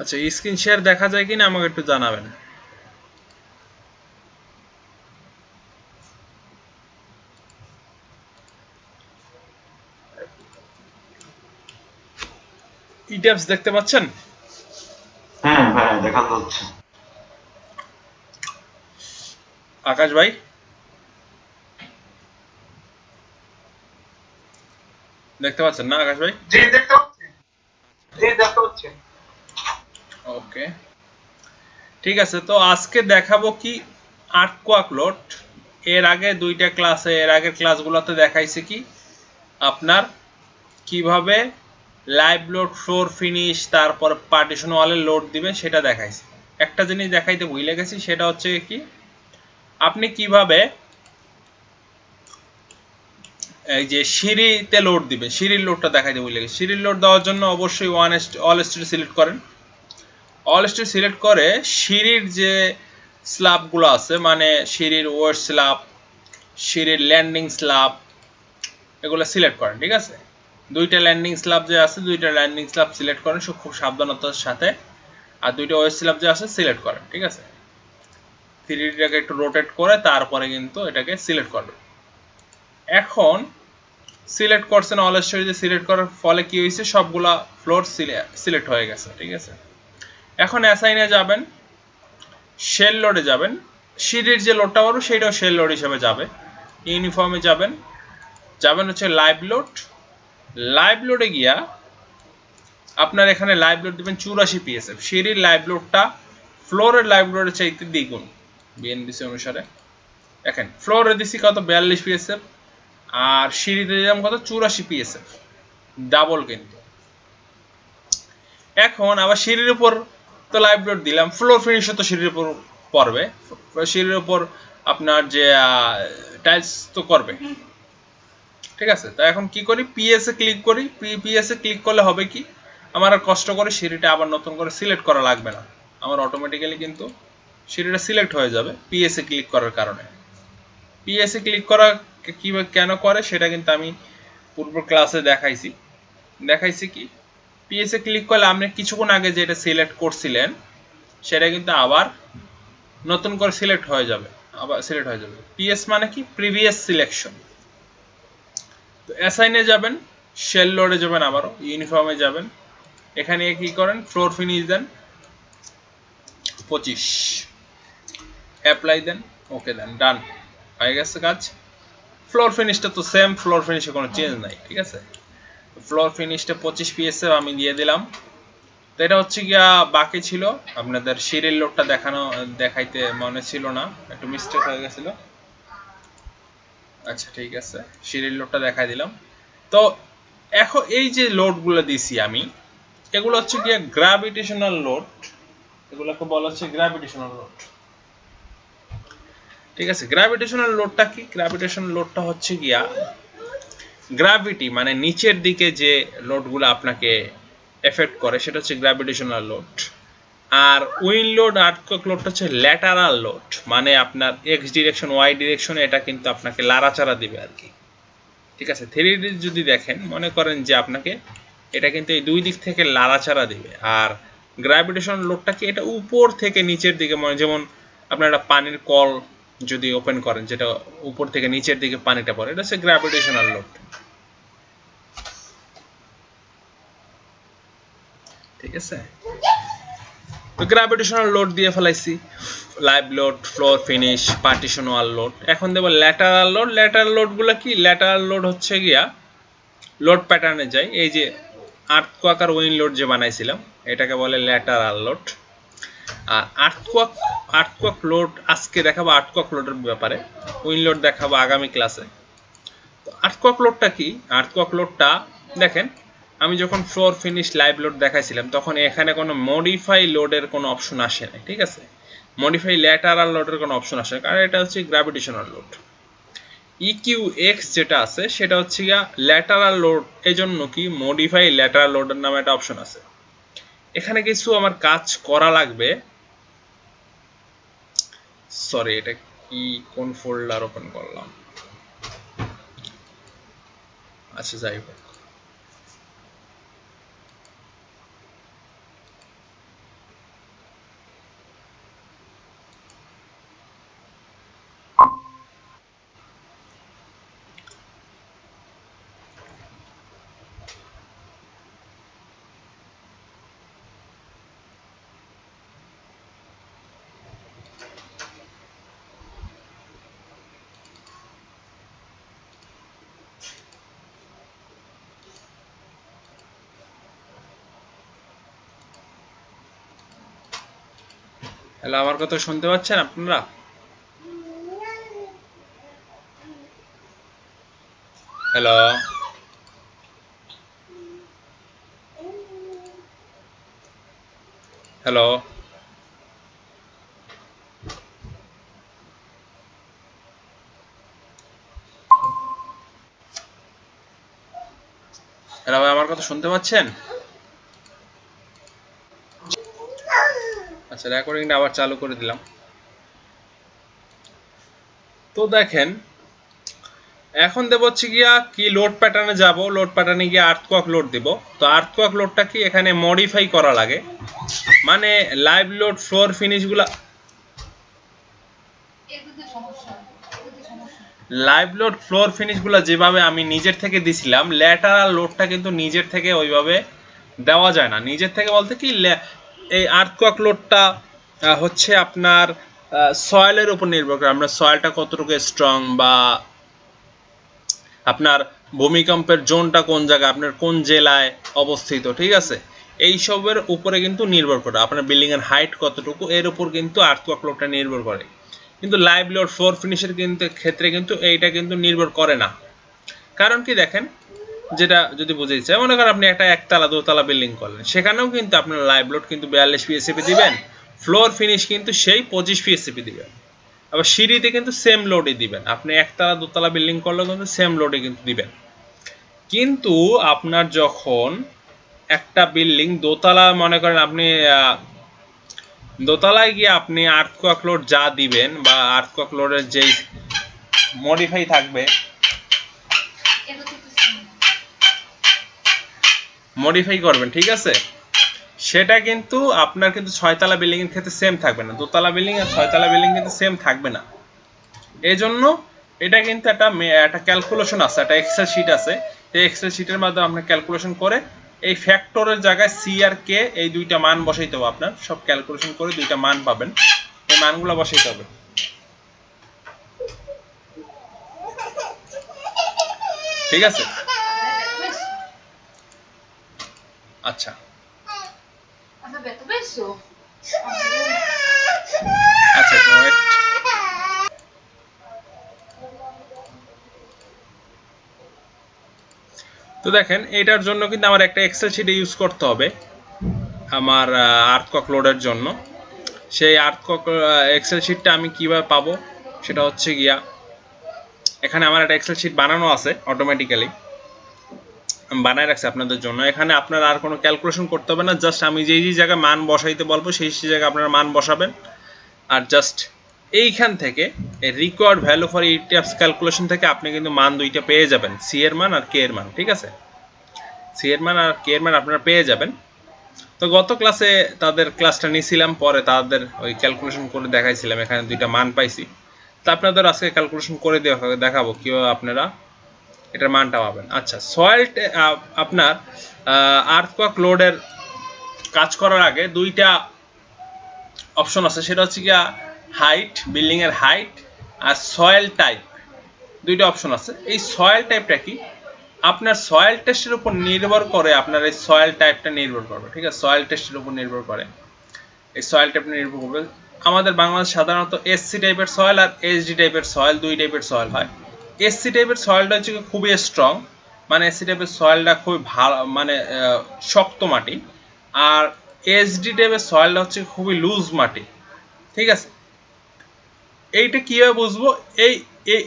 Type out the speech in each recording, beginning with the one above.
আচ্ছা screen share দেখা যায় কিনা আমাকে একটু জানাবেন। ইট্যাপস দেখতে পাচ্ছেন? হ্যাঁ ভাই দেখা যাচ্ছে আকাশ ভাই? দেখতে পাচ্ছেন না আকাশ ভাই? জি দেখতে পাচ্ছি। জি দেখতে পাচ্ছি। ওকে ঠিক আছে, তো আজকে দেখাবো কি আট কোয়াক লোড এর আগে দুইটা ক্লাসে এর আগের ক্লাসগুলোতে দেখাইছে কি আপনার কীভাবে লাইভ লোড ফ্লোর ফিনিশ তারপর পার্টিশন ওয়ালে লোড দিবে সেটা দেখাইছে। একটা জিনিস দেখাইতে ভুলে গেছি, সেটা হচ্ছে কি আপনি কীভাবে এই যে সিঁড়িতে লোড দিবে সিঁড়ির লোডটা দেখাইতে ভুলে গেছি। সিঁড়ির লোড দেওয়ার জন্য অবশ্যই ওয়ান অল স্টেট সিলেক্ট করেন। অল স্টেট সিলেক্ট করে সিঁড়ির যে স্ল্যাবগুলো আছে মানে সিঁড়ির ওয়েস্ট স্ল্যাব সিঁড়ির ল্যান্ডিং স্ল্যাব এগুলো সিলেক্ট করেন, ঠিক আছে? দুইটা ল্যান্ডিং স্ল্যাব যে আছে, দুইটা ল্যান্ডিং স্ল্যাব সিলেক্ট করেন খুব সাবধানতার সাথে। আর দুইটা ওয়েস্ট স্ল্যাব যে আছে সিলেক্ট করেন, ঠিক আছে? থ্রিডিটাকে একটু রোটেট করে তারপরে কিন্তু এটাকে সিলেক্ট করবেন। এখন সিলেক্ট করছেন অল স্টেজে সিলেক্ট করার ফলে কি হয়েছে? সবগুলা ফ্লোর সিলেক্ট হয়ে গেছে, ঠিক আছে? এখন অ্যাসাইনে যাবেন শেল লোডে যাবেন। সিঁড়ির যে লোডটা পাবো সেইটাও শেল লোড হিসেবে যাবে। ইউনিফর্মে যাবেন যাবেন হচ্ছে লাইভ লোড লাইভ লোডে গিয়া আপনার এখানে লাইভ লোড দিবেন চুরাশি পিএসএফ সিঁড়ির লাইভ লোডটা ফ্লোরের লাইভ লোডের চাইতে দ্বিগুণ বিএনবিসি অনুসারে। দেখেন ফ্লোরে দিছি কত? বিয়াল্লিশ পিএসএফ আর সিঁড়িতে দিলাম কত? চুরাশি পিএসএফ ডাবল কিন্তু। এখন আবার সিঁড়ির উপর তো লাইভ লোড দিলাম। ফ্লোর ফিনিশ তো সিঁড়ির উপর পড়বে। সিঁড়ির উপর আপনার যে টাইলস তো করবে। ঠিক আছে? তো এখন কি করি? পিএস এ ক্লিক করি। পিএস এ ক্লিক করলে হবে কি? আমার আর কষ্ট করে সিঁড়িটা আবার নতুন করে সিলেক্ট করা লাগবে না। আমার অটোমেটিক্যালি কিন্তু সিঁড়িটা সিলেক্ট হয়ে যাবে পিএস এ ক্লিক করার কারণে। পিএস এ ক্লিক করা কি কেন করে সেটা কিন্তু আমি পূর্ব ক্লাসে দেখাইছি। দেখাইছি কি? পিএস এ ক্লিক করলে আপনি কিছুক্ষণ আগে যেটা সিলেক্ট করছিলেন, সেটা কিন্তু আবার নতুন করে সিলেক্ট হয়ে যাবে, আবার সিলেক্ট হয়ে যাবে। পিএস মানে কি? প্রিভিয়াস সিলেকশন তো অ্যাসাইনে যাবেন শেল লোডে যাবেন আবারও ইউনিফর্মে যাবেন। এখানে কি করেন? ফ্লোর ফিনিশ দেন, পঁচিশ। অ্যাপ্লাই দেন ওকে দেন ডান হয়ে গেছে কাজ। ফ্লোর ফিনিশটা তো সেম ফ্লোর ফিনিশে কোনো চেঞ্জ নাই, ঠিক আছে? ফ্লোর ফিনিশটা পঁচিশ পিএসএ আমি দিয়ে দিলাম। তো এটা হচ্ছে গিয়া বাকি ছিল। আপনাদের সিরিয়াল লোডটা দেখানো, দেখাইতে মনে ছিল না। একটু মিস্টেক হয়ে গেছিল। আচ্ছা ঠিক আছে। সিরিয়াল লোডটা দেখাই দিলাম। তো এখন এই যে লোডগুলো দিছি আমি, এগুলো হচ্ছে গিয়া গ্র্যাভিটেশনাল লোড এগুলোকে বলা হচ্ছে গ্র্যাভিটেশনাল লোড ঠিক আছে? গ্র্যাভিটেশনাল লোডটা কি? গ্র্যাভিটেশনাল লোডটা হচ্ছে গিয়া গ্র্যাভিটি মানে নিচের দিকে যে লোডগুলো আপনাকে এফেক্ট করে, সেটা হচ্ছে গ্র্যাভিটেশনাল লোড আর উইন লোড আর্থকক লোডটা হচ্ছে ল্যাটারাল লোড মানে আপনার এক্স ডিরেকশন ওয়াই ডিরেকশনে এটা কিন্তু আপনাকে লাড়াচাড়া দিবে আর কি। ঠিক আছে? থ্রি যদি দেখেন, মনে করেন যে আপনাকে এটা কিন্তু এই দুই দিক থেকে লাড়াচাড়া দিবে। আর গ্র্যাভিটেশনাল লোডটা কি এটা উপর থেকে নিচের দিকে মানে যেমন আপনার একটা পানির কল যদি ওপেন করেন, যেটা উপর থেকে নিচের দিকে পানিটা পড়ে, এটা হচ্ছে গ্র্যাভিটেশনাল লোড ঠিক আছে? তো গ্র্যাভিটেশনাল লোড দিয়ে ফেলাইছি। Live load floor finish partition wall load এখন দেবো ল্যাটারাল লোড ল্যাটারাল লোডগুলো কি? ল্যাটারাল লোড হচ্ছে গিয়া লোড প্যাটার্নে যায় এই যে আর্থ কোয়াকার উইন লোড যে বানাইছিলাম, এটাকে বলে ল্যাটারাল লোড আর আর্থকক আর্থকক লোড আজকে দেখাবো আর্থকক লোডের ব্যাপারে। উইন লোড দেখাবো আগামী ক্লাসে তো আর্থকক লোডটা কি? আর্থকক লোডটা দেখেন, আমি যখন ফ্লোর ফিনিশ লাইভ লোড দেখাইছিলাম, তখন এখানে কোনো মডিফাই লোডের কোনো অপশন আসে না ঠিক আছে? মডিফাই ল্যাটারাল লোডের কোনো অপশন আসে না কারণ এটা হচ্ছে গ্র্যাভিটেশনাল লোড ইকিউ এক্স যেটা আছে, সেটা হচ্ছে গিয়া ল্যাটারাল লোড এই জন্য কি মডিফাই ল্যাটারাল লোডের নামে একটা অপশন আছে। এখানে কিছু আমার কাজ করা লাগবে। সরি এটা কি, কোন ফোল্ডার ওপেন করলাম? আচ্ছা যাই হোক। হ্যালো আমার কথা শুনতে পাচ্ছেন আপনারা? হ্যালো হ্যালো হ্যালো ভাই আমার কথা শুনতে পাচ্ছেন আচ্ছা রেকর্ডিংটা আবার চালু করে দিলাম। তো দেখেন, এখন দেব হচ্ছে গিয়া কি লোড প্যাটার্নে যাব। লোড প্যাটার্নে গিয়ে আর্থকক লোড দিব। তো আর্থকক লোডটা কি এখানে মডিফাই করা লাগে। মানে লাইভ লোড ফ্লোর ফিনিশগুলা লাইভ লোড ফ্লোর ফিনিশগুলো যেভাবে আমি নিজের থেকে দিছিলাম ল্যাটারাল লোডটা কিন্তু নিজের থেকে ওইভাবে দেওয়া যায় না। নিজের থেকে বলতে কি এই আর্থকক লোডটা হচ্ছে আপনার সয়েলের উপর নির্ভর করে। আপনার সয়েলটা কতটুকু স্ট্রং বা আপনার ভূমিকম্পের জোনটা কোন জায়গায়, আপনার কোন জেলায় অবস্থিত, ঠিক আছে? এই সবের উপরে কিন্তু নির্ভর করে। আপনার বিল্ডিং এর হাইট কতটুকু, এর উপর কিন্তু আর্থকক লোডটা নির্ভর করে। কিন্তু লাইভ লোড ফ্লোর ফিনিশের কিন্তু, ক্ষেত্রে কিন্তু এইটা কিন্তু নির্ভর করে না। কারণ কি দেখেন? যেটা যদি বুঝাই চাই মনে করেন আপনি একটা একতলা, দোতলা বিল্ডিং করলেন, সেখানেও কিন্তু আপনার লাইভ লোড কিন্তু বিয়াল্লিশ পিএসিপি দিবেন ফ্লোর ফিনিশ কিন্তু সেই পঁচিশ পিএসিপি দিবেন। আবার সিঁড়িতে কিন্তু সেম লোডই দিবেন, আপনি একতলা, দোতলা বিল্ডিং করলেও কিন্তু সেম লোডে কিন্তু দিবেন। কিন্তু আপনার যখন একটা বিল্ডিং দোতলা, মনে করেন আপনি দোতলায় গিয়ে আপনি আর্থকক লোড যা দিবেন বা আর্থকক লোডের যেই মডিফাই থাকবে মডিফাই করবেন, ঠিক আছে? সেটা কিন্তু আপনার কিন্তু ছয়তলা বিল্ডিং এর ক্ষেত্রে সেম থাকবে না। দোতলা বিল্ডিং আর ছয়তলা বিল্ডিং কিন্তু সেম থাকবে না। এই জন্য এটা কিন্তু একটা একটা ক্যালকুলেশন আছে, একটা এক্সেল শিট আছে। এই এক্সেল শিটের মাধ্যমে আপনি ক্যালকুলেশন করে এই ফ্যাক্টরের জায়গায় সি আর কে এই দুইটা মান বসাইতে হবে আপনার। সব ক্যালকুলেশন করে দুইটা মান পাবেন। এই মানগুলো বসাইতে হবে। ঠিক আছে? আচ্ছা। penso. আচ্ছা তো দেখেন এটার জন্য কিন্তু আমার একটা এক্সেল শিট ইউজ করতে হবে আমার আর্থকক লোডের জন্য। সেই আর্থকক এক্সেল শিটটা আমি কীভাবে পাবো? সেটা হচ্ছে গিয়া এখানে আমার একটা এক্সেল শিট বানানো আছে অটোমেটিক্যালি বানায় রাখছি আপনাদের জন্য। এখানে আপনার আর কোনো ক্যালকুলেশন করতে হবে না জাস্ট আমি যেই যেই জায়গায় মান বসাইতে বলব, সেই সেই জায়গায় আপনারা মান বসাবেন। আর জাস্ট এইখান থেকে required value for ETFs calculation থেকে আপনি কিন্তু মান দুইটা পেয়ে যাবেন। সি এর মান আর কে এর মান, ঠিক আছে? সি এর মান আর কে এর মান আপনারা পেয়ে যাবেন। তো গত ক্লাসে তাদের ক্লাসটা নিয়েছিলাম পরে তাদের ওই ক্যালকুলেশন করে দেখাইছিলাম, এখানে দুইটা মান পাইছি। তো আপনাদের আজকে ক্যালকুলেশন করে দেখাবো কীভাবে আপনারা এটার মানটা পাবেন। আচ্ছা সয়েল আপনার আর্থকক লোডের কাজ করার আগে দুইটা অপশন আছে। সেটা হচ্ছে গিয়া হাইট বিল্ডিং এর হাইট আর সয়েল টাইপ দুইটা অপশন আছে। এই সয়েল টাইপটা কি? আপনার সয়েল টেস্টের উপর নির্ভর করে আপনার এই সয়েল টাইপটা নির্ভর করবে, ঠিক আছে? সয়েল টেস্টের উপর নির্ভর করে। এই সয়েল টাইপ নির্ভর করবে। আমাদের বাংলাদেশ সাধারণত এসসি টাইপের সয়েল আর এইচডি টাইপের সয়েল দুই টাইপের সয়েল হয়। এসসি টাইপের সয়েলটা হচ্ছে খুবই স্ট্রং মানে এসসি টাইপের সয়েলটা খুবই ভালো মানে শক্ত মাটি। আর এইচডি টাইপের সয়েলটা হচ্ছে খুবই লুজ মাটি। ঠিক আছে? এইটা কীভাবে বুঝব? এই এই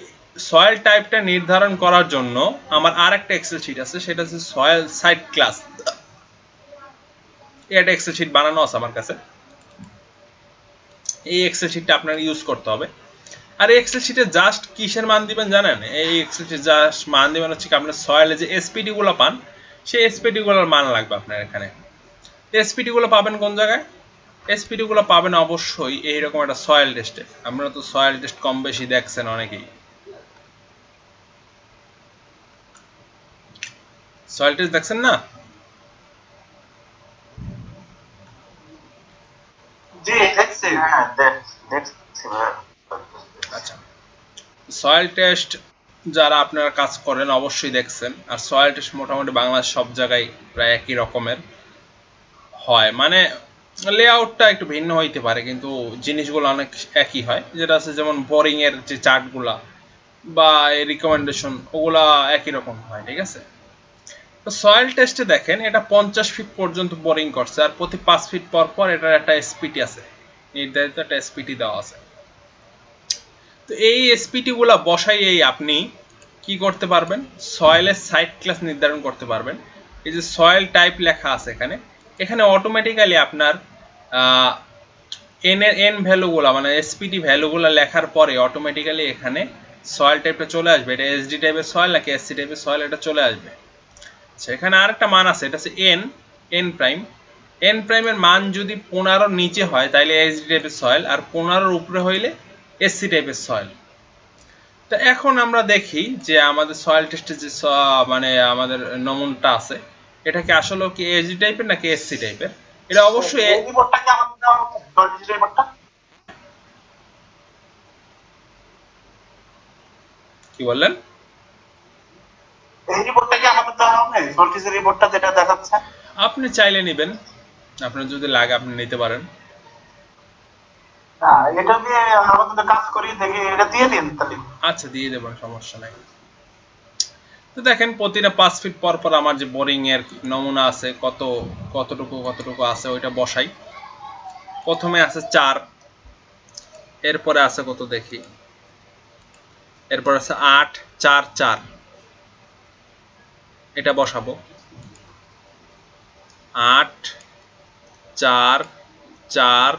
সয়েল টাইপটা নির্ধারণ করার জন্য আমার আর একটা এক্সেল শিট আছে, সেটা হচ্ছে সয়েল সাইট ক্লাস এটা এক্সেল শিট বানানো আছে আমার কাছে। এই এক্সেল শিটটা আপনার ইউজ করতে হবে। আর এক্সেল শিটে জাস্ট কিসের মান দিবেন জানেন? এই এক্সেল শিটে জাস্ট মান দিবেন হচ্ছে কি সয়েলে যে এসপিডি গুলো পান, সেই এসপিডি গুলোর মান লাগবে আপনার এখানে। এসপিডি গুলো পাবেন কোন জায়গায়? এসপিডি গুলো পাবেন অবশ্যই এইরকম একটা সয়েল টেস্টে আপনারা তো সয়েল টেস্ট কম বেশি দেখছেন অনেকেই। সয়েল টেস্ট দেখছেন না? জি, দেখছি। হ্যাঁ দেখ দেখছি। আচ্ছা। সয়েল টেস্ট যারা আপনারা কাজ করেন অবশ্যই দেখছেন। আর সয়েল টেস্ট মোটামুটি বাংলাদেশ সব জায়গায় প্রায় একই রকমের হয়। মানে লেআউটটা একটু ভিন্ন হইতে পারে, কিন্তু জিনিসগুলো অনেক একই হয়। যেটা আছে যেমন বোরিং এর যে চার্টগুলা বা রিকমেন্ডেশন ওগুলা একই রকম হয়, ঠিক আছে? তো সয়েল টেস্টে দেখেন, এটা পঞ্চাশ ফিট পর্যন্ত বোরিং করছে, আর প্রতি পাঁচ ফিট পর পর এটার একটা এসপিটি আছে। নির্ধারিত একটা এসপিটি দেওয়া আছে। তো এই এসপিটি গুলা বসাইয়েই আপনি কি করতে পারবেন? সয়েলের সাইড ক্লাস নির্ধারণ করতে পারবেন। এই যে সয়েল টাইপ লেখা আছে এখানে এখানে অটোমেটিক্যালি আপনার এন এর এন ভ্যালুগুলো মানে এসপিটি ভ্যালুগুলো লেখার পরে অটোমেটিক্যালি এখানে সয়েল টাইপটা চলে আসবে। এটা এসডি টাইপের সয়েল নাকি এসসি টাইপের সয়েল এটা চলে আসবে। আচ্ছা এখানে আরেকটা মান আছে, এটা হচ্ছে এন এন প্রাইম এন প্রাইমের মান যদি পনেরোর নিচে হয় তাহলে এসডি টাইপের সয়েল আর পনেরোর উপরে হইলে এসসি টাইপের সয়েল তো এখন আমরা দেখি যে আমাদের সয়েল টেস্টে যে মানে আমাদের নমুনটা আছে এটা কি আসলে কি এসডি টাইপের নাকি এসসি টাইপের এটা অবশ্যই এই রিপোর্টটা কি আমাদের রিপোর্টটা কি বললেন? এই রিপোর্টটা কি আমাদের দেওয়া হবে? সল্টিসের রিপোর্টটা যেটা দেখাচ্ছে। আপনি চাইলে নেবেন। আপনার যদি লাগে আপনি নিতে পারেন। এটা দিয়ে আমাদের কাজ করি, দেখি এটা দিয়ে দিন তাহলে। আচ্ছা দিয়ে দেবেন সমস্যা নাই। তো দেখেন, প্রতিটা পাঁচ ফিট পর পর আমার যে বোরিং এর নমুনা আছে, কত, কতটুকু কতটুকু আছে, ওইটা বসাই। প্রথমে আছে চার, এরপরে আছে কত দেখি? এরপর আছে আট, চার চার। এটা বসাবো। আট, চার চার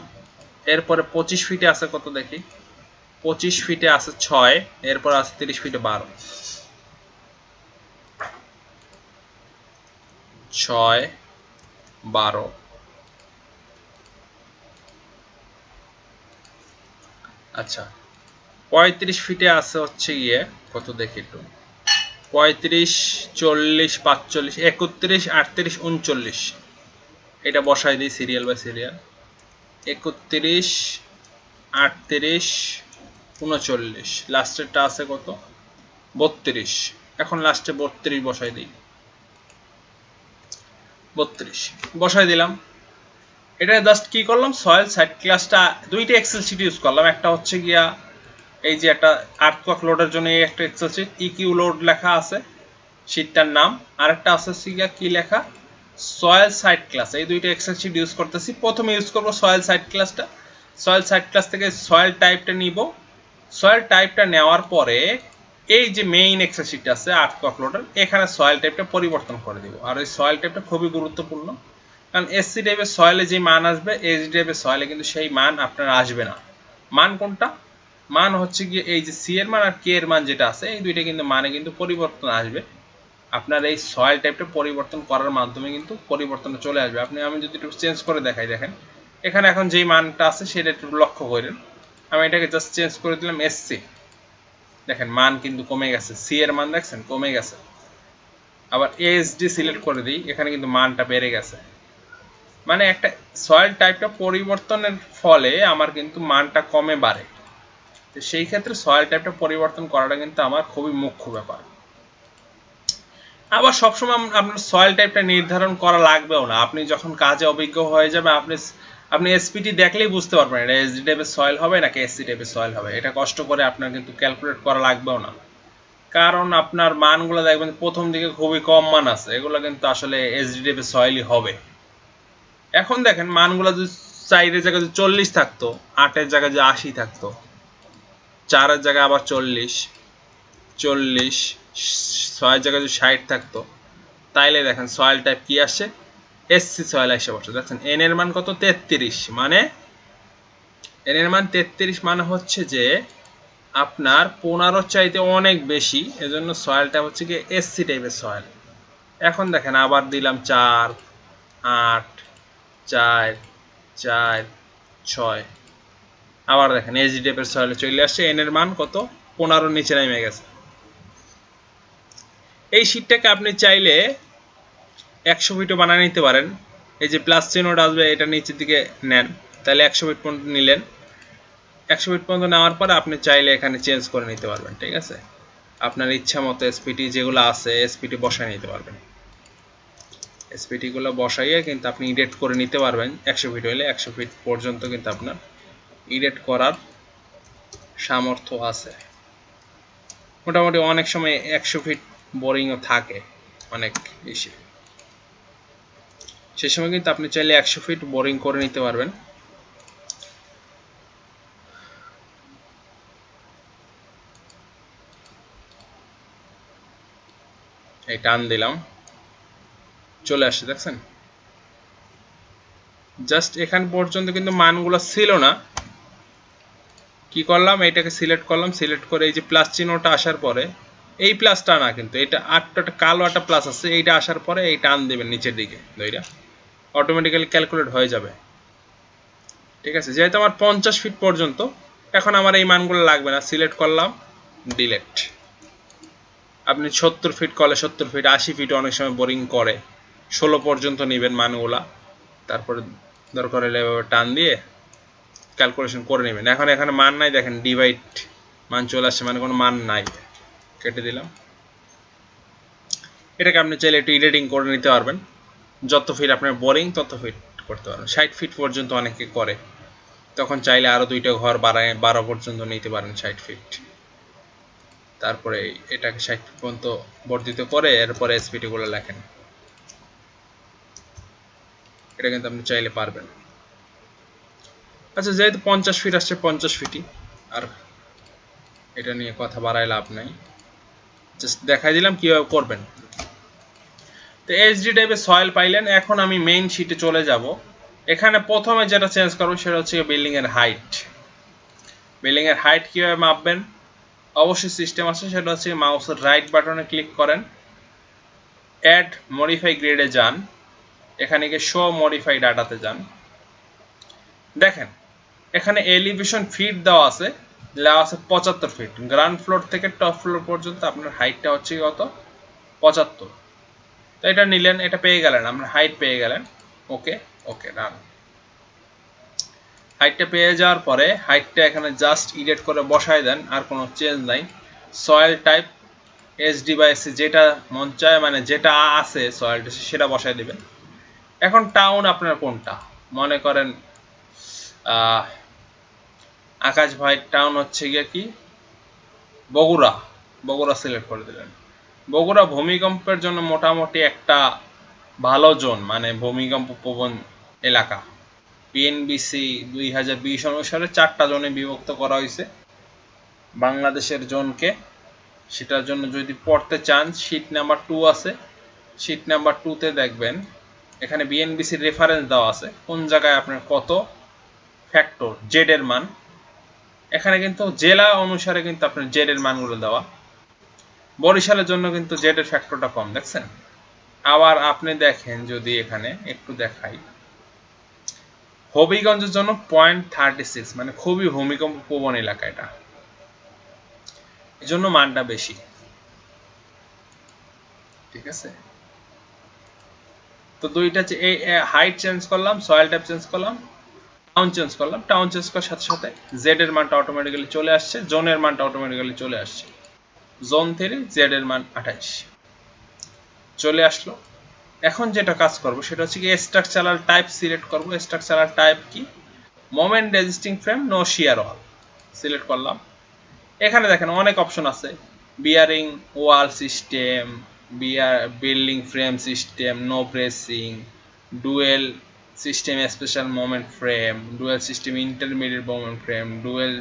এরপরে পঁচিশ ফিটে আছে কত দেখি? পঁচিশ ফিটে আছে ছয়, এরপর আছে তিরিশ ফিটে বারো। ছয়, বারো। আচ্ছা পঁয়ত্রিশ ফিটে আছে হচ্ছে গিয়ে, কত দেখি একটু। পঁয়ত্রিশ, চল্লিশ, পাঁচচল্লিশ, একত্রিশ, আটত্রিশ, উনচল্লিশ। এটা বসাই দিই সিরিয়াল বাই সিরিয়াল একত্রিশ, আটত্রিশ, উনচল্লিশ। লাস্টেরটা আছে কত? বত্রিশ। এখন লাস্টে বত্রিশ বসাই দিই। বত্রিশ। বসাই দিলাম। এটা জাস্ট কি করলাম? সয়েল সাইড ক্লাসটা দুইটা এক্সেল শিট ইউজ করলাম। একটা হচ্ছে গিয়া এই যে একটা আর্থকক লোডের জন্য এই একটা এক্সেল শিট ইকিউ লোড লেখা আছে শিটটার নাম। আরেকটা আছে গিয়া কি লেখা? সয়েল সাইড ক্লাস এই দুইটা এক্সেল শিট ইউজ করতেছি। প্রথমে ইউজ করব সয়েল সাইড ক্লাসটা সয়েল সাইড ক্লাস থেকে সয়েল টাইপটা নিব। সয়েল টাইপটা নেওয়ার পরে এই যে মেইন এক্সেল শিট আছে আর্থ ককলোডার এখানে সয়েল টাইপটা পরিবর্তন করে দিব। আর ওই সয়েল টাইপটা খুবই গুরুত্বপূর্ণ। কারণ এসসি টাইপের সয়েলে যে মান আসবে এসডি টাইপের সয়েলে কিন্তু সেই মান আপনার আসবে না। মান কোনটা? মান হচ্ছে গিয়ে এই যে সি এর মান আর কে এর মান যেটা আছে, এই দুইটা কিন্তু মানে কিন্তু পরিবর্তন আসবে। আপনার এই সয়েল টাইপটা পরিবর্তন করার মাধ্যমে কিন্তু পরিবর্তনটা চলে আসবে। আপনি, আমি যদি একটু চেঞ্জ করে দেখাই, দেখেন। এখানে এখন যেই মানটা আছে, সেটা একটু লক্ষ্য করেন। আমি এটাকে জাস্ট চেঞ্জ করে দিলাম এসসি দেখেন, মান কিন্তু কমে গেছে। সি এর মান দেখছেন? কমে গেছে। আবার এসডি সিলেক্ট করে দিই, এখানে কিন্তু মানটা বেড়ে গেছে। মানে একটা সয়েল টাইপটা পরিবর্তনের ফলে আমার কিন্তু মানটা কমে বাড়ে। তো সেই ক্ষেত্রে সয়েল টাইপটা পরিবর্তন করাটা কিন্তু আমার খুবই মুখ্য ব্যাপার। আবার সবসময় আপনার সয়েল টাইপটা নির্ধারণ করা লাগবেও না। আপনি যখন কাজে অভিজ্ঞ হয়ে যাবে, আপনি আপনি এসপিটি দেখলেই বুঝতে পারবেন, এটা এসডি টাইপের সয়েল হবে নাকি এসসি টাইপের সয়েল হবে। এটা কষ্ট করে আপনার কিন্তু ক্যালকুলেট করা লাগবেও না। কারণ আপনার মানগুলো দেখবেন প্রথম দিকে খুবই কম মান আছে। এগুলো কিন্তু আসলে এসডি টাইপের সয়েলই হবে। এখন দেখেন, মানগুলো যদি চারের জায়গায় যদি চল্লিশ থাকতো, আটের জায়গায় যদি আশি থাকতো, চারের জায়গায় আবার চল্লিশ চল্লিশ ছয়ের জায়গায় যদি ষাট থাকতো, তাইলে দেখেন সয়েল টাইপ কি আসছে এসসি সয়েল এসে বসে। দেখছেন এন এর মান কত? তেত্রিশ। মানে এন এর মান তেত্রিশ মানে হচ্ছে যে আপনার পনেরো চাইতে অনেক বেশি, এজন্য সয়েলটা হচ্ছে কি এসসি টাইপের সয়েল এখন দেখেন আবার দিলাম চার, আট, চার চার, ছয়। আবার দেখেন এসডি টাইপের সয়েলে চলে আসছে এন এর মান কত? পনেরোর নিচে নেমে গেছে। এই শীটটাকে আপনি চাইলে একশো ফিটও বানিয়ে নিতে পারেন। এই যে প্লাস চিহ্নটা আসবে, এটা নিচের দিকে নেন। তাহলে একশো ফিট পর্যন্ত নিলেন। একশো ফিট পর্যন্ত নেওয়ার পরে আপনি চাইলে এখানে চেঞ্জ করে নিতে পারবেন, ঠিক আছে? আপনার ইচ্ছা মতো এসপিটি যেগুলো আছে এসপিটি বসায় নিতে পারবেন। এসপিটিগুলো বসাইয়ে কিন্তু আপনি ইডেট করে নিতে পারবেন। একশো ফিট হলে একশো ফিট পর্যন্ত কিন্তু আপনার ইডেট করার সামর্থ্য আছে। মোটামুটি অনেক সময় একশো ফিট বোরিংও থাকে, অনেক বেশি। সে সময় কিন্তু আপনি চাইলে একশো ফিট বোরিং করে নিতে পারবেন। এই টান দিলাম। চলে আসছে দেখছেন? জাস্ট এখান পর্যন্ত কিন্তু মানগুলো ছিল না। কি করলাম? এটাকে সিলেক্ট করলাম। সিলেক্ট করে এই যে প্লাস চিহ্নটা আসার পরে এই প্লাসটা না কিন্তু, এটা আটটা কালো একটা প্লাস আছে, এইটা আসার পরে এই টান দেবেন নিচের দিকে দইটা অটোমেটিক্যালি ক্যালকুলেট হয়ে যাবে। ঠিক আছে, যেহেতু আমার পঞ্চাশ ফিট পর্যন্ত, এখন আমার এই মানগুলো লাগবে না সিলেক্ট করলাম ডিলেট আপনি সত্তর ফিট করলে সত্তর ফিট আশি ফিট অনেক সময় বোরিং করে। ষোলো পর্যন্ত নেবেন মানগুলা, তারপরে দরকার হলে এভাবে টান দিয়ে ক্যালকুলেশন করে নেবেন। এখন এখানে মান নাই, দেখেন ডিভাইড মান চলে আসছে মানে কোনো মান নাই। কেটে দিলাম। এটাকে আপনি চাইলে একটু এডিটিং করে নিতে পারবেন। যত ফিট আপনার বোরিং তত ফিট করতে পারবেন। ষাট ফিট পর্যন্ত অনেকে করে। তখন চাইলে আরও দুইটা ঘর বাড়ায়, বারো পর্যন্ত নিতে পারেন ষাট ফিট তারপরে এটাকে ষাট ফিট পর্যন্ত বর্ধিত করে এরপরে এসপিটিগুলো লেখেন। এটা কিন্তু আপনি চাইলে পারবেন। আচ্ছা যেহেতু পঞ্চাশ ফিট আসছে, পঞ্চাশ ফিটই আর এটা নিয়ে কথা বাড়ায় লাভ নাই। জাস্ট দেখাই দিলাম কীভাবে করবেন। তো এইচডি টাইপের সয়েল পাইলেন, এখন আমি মেইন শিটে চলে যাব। এখানে প্রথমে যেটা চেঞ্জ করব সেটা হচ্ছে বিল্ডিং এর হাইট বিল্ডিং এর হাইট কীভাবে মাপবেন? অবশ্যই সিস্টেম আছে, সেটা হচ্ছে মাউসের রাইট বাটনে ক্লিক করেন। অ্যাড মডিফাই গ্রেডে যান। এখানে গিয়ে শো মডিফাই ডাটাতে যান। দেখেন, এখানে এলিভেশন ফিট দেওয়া আছে। দেওয়া আছে পঁচাত্তর ফিট গ্রাউন্ড ফ্লোর থেকে টপ ফ্লোর পর্যন্ত আপনার হাইটটা হচ্ছে কত? পঁচাত্তর। তো এটা নিলেন এটা পেয়ে গেলেন আপনার হাইট পেয়ে গেলেন। ওকে ওকে রান হাইটটা পেয়ে যাওয়ার পরে হাইটটা এখানে জাস্ট ইডিট করে বসায় দেন আর কোনো চেঞ্জ নাই। সয়েল টাইপ এসডি বা এসসি যেটা মন চায় মানে যেটা আছে সয়েলটা সেটা বসায় দিবেন। এখন টাউন আপনার কোনটা? মনে করেন আহ, আকাশ ভাই টাউন হচ্ছে গিয়ে কি? বগুড়া। বগুড়া সিলেক্ট করে দিলেন। বগুড়া ভূমিকম্পের জন্য মোটামুটি একটা ভালো জোন মানে ভূমিকম্প প্রবণ এলাকা। পিএনবিসি দুই হাজার বিশ অনুসারে চারটা জোনে বিভক্ত করা হয়েছে। বাংলাদেশের জোনকে। সেটার জন্য যদি পড়তে চান শীট নাম্বার টু আছে। শীট নাম্বার টুতে দেখবেন, এখানে বিএনবিসির রেফারেন্স দেওয়া আছে। কোন জায়গায় আপনার কত ফ্যাক্টর জেড এর মান। এখানে কিন্তু জেলা অনুসারে কিন্তু আপনার জেড এর মানগুলো দেওয়া। বরিশালের জন্য কিন্তু জেড এর ফ্যাক্টরটা কম, দেখছেন? আবার আপনি দেখেন যদি এখানে একটু দেখাই। হবিগঞ্জের জন্য পয়েন্ট থার্টি সিক্স মানে খুবই ভূমিকম্প প্রবণ এলাকা এটা। এই জন্য মানটা বেশি। ঠিক আছে? তো দুইটা হাইট চেঞ্জ করলাম সয়েল টাইপ চেঞ্জ করলাম। টাউন চেঞ্জ করলাম টাউন চেঞ্জ করার সাথে সাথে জেড এর মানটা অটোমেটিক্যালি চলে আসছে জোনের মানটা অটোমেটিক্যালি চলে আসছে। জোন থ্রি জেড এর মান আঠাইশ। চলে আসলো। এখন যেটা কাজ করব, সেটা হচ্ছে কি স্ট্রাকচারাল টাইপ সিলেক্ট করব। স্ট্রাকচারাল টাইপ কি? Moment resisting frame no shear wall select করলাম। এখানে দেখেন অনেক অপশন আছে। Bearing wall system bear building frame system no bracing dual system special moment frame dual system intermediate moment frame dual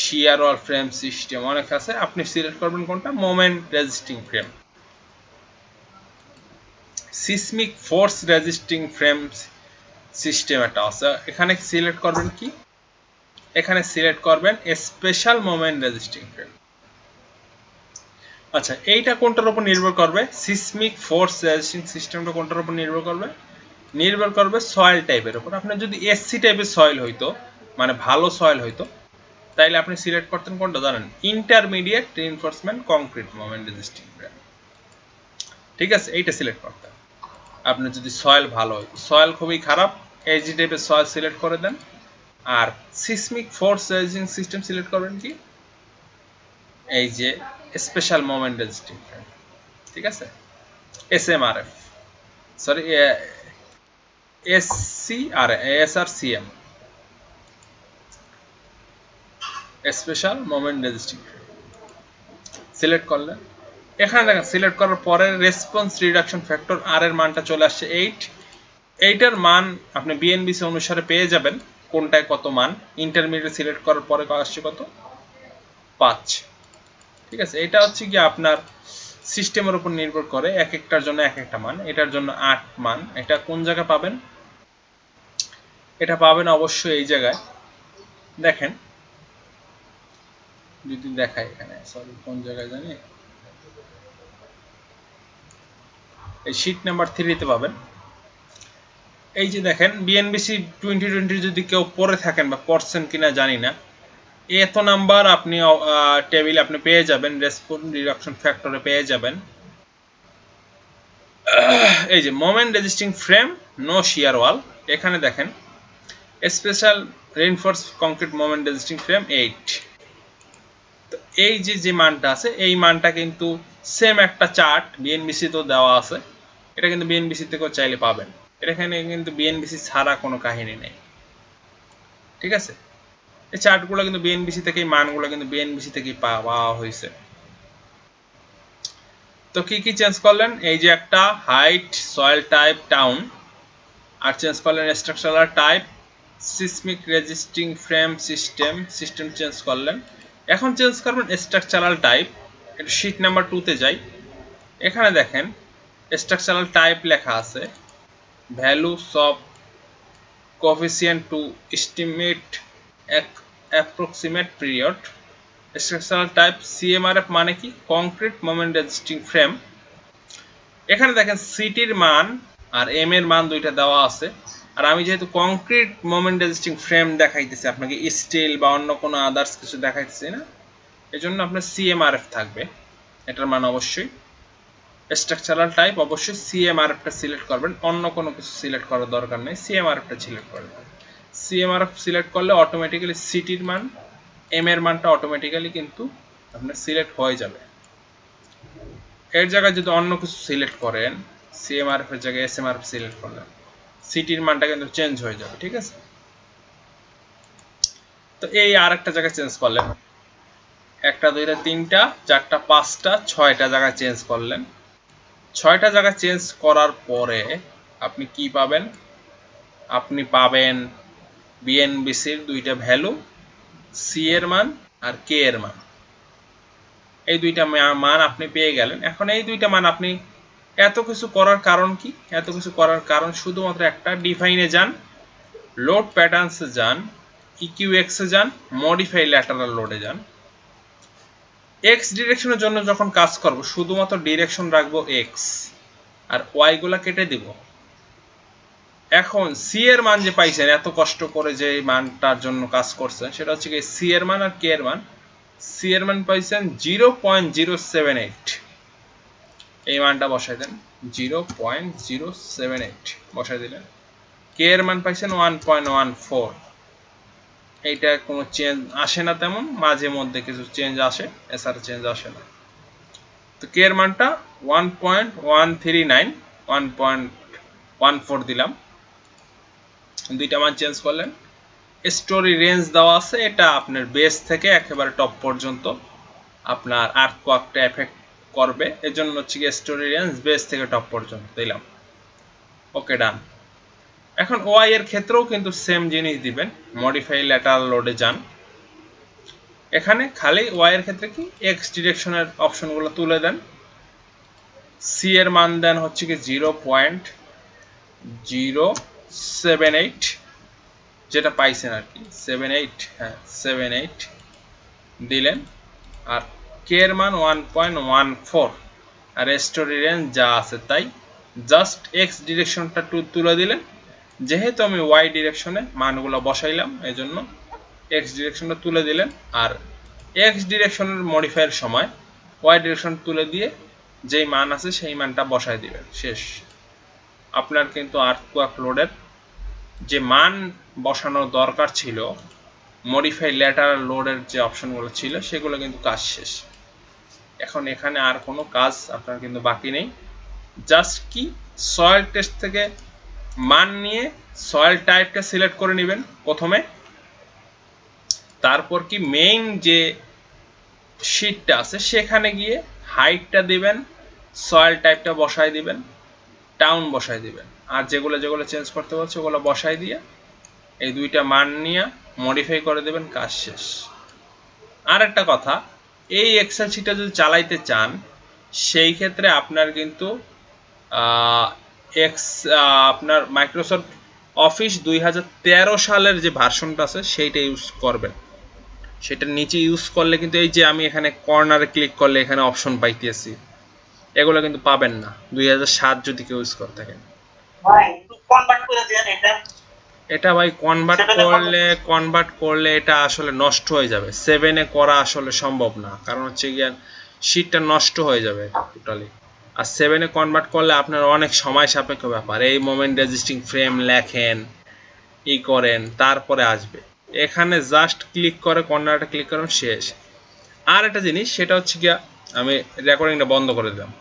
shear wall frame system অনেক আছে। আপনি select করবেন কোনটা? Moment resisting frame seismic force resisting frame system একটা আছে। এখানে select করবেন কি? এখানে সিলেক্ট করবেন স্পেশাল মোমেন্ট রেজিস্টিং ফ্রেম আচ্ছা এইটা কোনটার উপর নির্ভর করবে? সিসমিক ফোর্স রেজিস্টিং সিস্টেমটা কোনটার উপর নির্ভর করবে? নির্ভর করবে সয়েল টাইপের উপর। আপনার যদি এসসি টাইপের সয়েল হইতো মানে ভালো সয়েল হইতো, তাইলে আপনি সিলেক্ট করতেন কোনটা? জানেন intermediate reinforcement concrete moment resisting ঠিক আছে, এইটা সিলেক্ট করতেন। আপনি যদি সয়েল ভালো হয় সয়েল খুবই খারাপ এইচডি টাইপের সয়েল সিলেক্ট করে দেন। আর seismic force resisting system select করবেন কি? এই যে স্পেশাল মোমেন্ট রেজিস্টিং ঠিক আছে? S M R F sorry SC আর SR CM special moment resisting select করলেন এখানে দেখেন সিলেক্ট করার পরে রেসপন্স রিডাকশন ফ্যাক্টর আর এর মানটা চলে আসছে এইট এইটার মান আপনি বিএনবিসি অনুসারে পেয়ে যাবেন, কোনটায় কত মান। ইন্টারমিডিয়েট সিলেক্ট করার পরে আসছে কত? পাঁচ। ঠিক আছে, এটা হচ্ছে কি আপনার সিস্টেমের উপর নির্ভর করে এক একটার জন্য এক একটা মান। এটার জন্য আট মান। এটা কোন জায়গায় পাবেন? এটা পাবেন অবশ্যই এই জায়গায়। দেখেন। যদি দেখাই এখানে সরি কোন জায়গায় জানি। এই শীট নাম্বার থ্রিতে পাবেন। এই যে দেখেন বিএনবিসি টোয়েন্টি টোয়েন্টি যদি কেউ পড়ে থাকেন বা পড়ছেন কিনা জানি না, এত নাম্বার আপনি টেবিল আপনি পেয়ে যাবেন রেসপন্স রিডাকশন ফ্যাক্টরে পেয়ে যাবেন। এই যে moment resisting frame no shear wall এখানে দেখেন special reinforce concrete moment resisting frame eight. তো এই যে যে মানটা আছে, এই মানটা কিন্তু সেম একটা চার্ট বিএনবিসি তো দেওয়া আছে। এটা কিন্তু বিএনবিসি থেকেও চাইলে পাবেন। এখানে কিন্তু বিএনবিসি ছাড়া কোনো কাহিনী নেই। ঠিক আছে? এই চার্টগুলো কিন্তু বিএনবিসি থেকে মানগুলো কিন্তু বিএনবিসি থেকেই পাওয়া হয়েছে। তো কি কি চেঞ্জ করলেন? এই যে একটা হাইট সয়েল টাইপ টাউন আর চেঞ্জ করলেন structural type seismic resisting frame system system change করলেন। এখন চেঞ্জ করবেন স্ট্রাকচারাল টাইপ এটা শিট নাম্বার টুতে যাই। এখানে দেখেন, স্ট্রাকচারাল টাইপ লেখা আছে of coefficient to estimate ac- approximate period structural type CMRF মানে কি? Concrete moment resisting frame. এখানে দেখেন সিটির মান আর এম এর মান দুইটা দেওয়া আছে। আর আমি যেহেতু কংক্রিট মোমেন্ট রেজিস্টিং ফ্রেম দেখাইতেছি আপনাকে স্টিল বা অন্য কোনো আদার্স কিছু দেখাইতেছি না, এজন্য আপনার সিএমআরএফ থাকবে। এটার মান অবশ্যই স্ট্রাকচারাল টাইপ অবশ্যই সিএমআরএফটা সিলেক্ট করবেন। অন্য কোনো কিছু সিলেক্ট করার দরকার নেই সিএমআরএফটা সিলেক্ট করবেন সিএমআরএফ সিলেক্ট করলে অটোমেটিক্যালি সিটির মান এম এর মানটা অটোমেটিক্যালি কিন্তু আপনার সিলেক্ট হয়ে যাবে। এর জায়গায় যদি অন্য কিছু সিলেক্ট করেন সিএমআরএফ এর জায়গায় এসএমআরএফ সিলেক্ট করলেন সিটির মানটা কিন্তু চেঞ্জ হয়ে যাবে, ঠিক আছে? তো এই আর একটা জায়গায় চেঞ্জ করলেন। একটা, দুইটা, তিনটা, চারটা, পাঁচটা, ছয়টা জায়গায় চেঞ্জ করলেন। ছয়টা জায়গা চেঞ্জ করার পরে আপনি কি পাবেন? আপনি পাবেন বিএনবিসির দুইটা ভ্যালু সি এর মান আর কে এর মান। এই দুইটা মান আপনি পেয়ে গেলেন। এখন এই দুইটা মান আপনি এত কিছু করার কারণ কি? এত কিছু করার কারণ শুধুমাত্র একটা ডিফাইনে যান লোড প্যাটার্নসে যান ইকিউ ইকিউএক্সে যান মডিফাই ল্যাটারাল লোডে যান। এক্স ডিরেকশনের জন্য যখন কাজ করব, শুধুমাত্র ডিরেকশন রাখব এক্স আর ওয়াই গুলা কেটে দিব। এখন সি এর মান যে পাইছেন, এত কষ্ট করে যে মানটার জন্য কাজ করছেন, সেটা হচ্ছে কি সি এর মান আর কে এর মান। সি এর মান পাইছেন zero point zero seven eight এই মানটা বসাই দেন। Zero point zero seven eight বসাই দিলেন। কে এর মান পাইছেন? One point one four. এইটা কোনো চেঞ্জ আসে না তেমন, মাঝে মধ্যে কিছু চেঞ্জ আসে এছাড়া চেঞ্জ আসে না। তো কে এর মানটা? One point one three nine, one point one four দিলাম। দুইটা মান চেঞ্জ করলেন। স্টোরি রেঞ্জ দেওয়া আছে, এটা আপনার বেস থেকে একেবারে টপ পর্যন্ত। আপনার আর্থ কোয়াকটা এফেক্ট করবে, এজন্য হচ্ছে কি স্টোরি রেঞ্জ বেস থেকে টপ পর্যন্ত দিলাম। ওকে ডান এখন ওয়াই এর ক্ষেত্রেও কিন্তু সেম জিনিস দিবেন মডিফাই ল্যাটারাল লোডে যান। এখানে খালি ওয়াই এর ক্ষেত্রে কি? এক্স ডিরেকশনের অপশনগুলো তুলে দেন। সি এর মান দেন হচ্ছে কি zero point zero seven eight যেটা পাইছেন আর কি। সেভেন এইট হ্যাঁ সেভেন এইট দিলেন। আর কে এর মান ওয়ান পয়েন্ট ওয়ান ফোর আর স্টোরি রেঞ্জ যা আছে তাই। জাস্ট এক্স ডিরেকশনটা টু তুলে দিলেন। যেহেতু আমি ওয়াই ডিরেকশনে মানগুলো বসাইলাম এই জন্য এক্স ডিরেকশনটা তুলে দিলেন। আর এক্স ডিরেকশনের মডিফাইয়ের সময় ওয়াই ডিরেকশন তুলে দিয়ে যেই মান আছে সেই মানটা বসাই দিবেন। শেষ। আপনার কিন্তু আর্থকোয়াক লোডের যে মান বসানোর দরকার ছিল মডিফাই ল্যাটারাল লোডের যে অপশনগুলো ছিল, সেগুলো কিন্তু কাজ শেষ। এখন এখানে আর কোনো কাজ আপনার কিন্তু বাকি নেই। জাস্ট কি? সয়েল টেস্ট থেকে মান নিয়ে সয়েল টাইপটা সিলেক্ট করে নেবেন প্রথমে। তারপর কি মেইন যে শীটটা আছে, সেখানে গিয়ে হাইটটা দিবেন সয়েল টাইপটা বসায় দিবেন টাউন বসায় দিবেন। আর যেগুলো যেগুলো চেঞ্জ করতে বলছে, ওগুলো বসায় দিয়ে এই দুইটা মান নিয়ে মডিফাই করে দেবেন, কাজ শেষ। আর একটা কথা এই এক্সেল শিটটা যদি চালাইতে চান, সেই ক্ষেত্রে আপনার কিন্তু এক্স আপনার মাইক্রোসফট অফিস দুই হাজার তেরো সালের যে ভার্সনটা আছে, সেইটা ইউজ করবেন। সেটা নিচে ইউজ করলে কিন্তু এই যে আমি এখানে কর্নারে ক্লিক করলে এখানে অপশন পাইতেছি, এগুলো কিন্তু পাবেন না। দুই হাজার সাত যদি কেউ ইউজ করে থাকেন এটা ভাই কনভার্ট করলে কনভার্ট করলে এটা আসলে নষ্ট হয়ে যাবে। সেভেনে করা আসলে সম্ভব না। কারণ হচ্ছে গিয়ে শীটটা নষ্ট হয়ে যাবে টোটালি আর সেভেনে কনভার্ট করলে আপনার অনেক সময় সাপেক্ষ ব্যাপার। এই মোমেন্ট রেজিস্টিং ফ্রেম লেখেন ই করেন তারপরে আসবে। এখানে জাস্ট ক্লিক করে কর্নারটা ক্লিক করেন শেষ। আর একটা জিনিস সেটা হচ্ছে গিয়া আমি রেকর্ডিংটা বন্ধ করে দিলাম।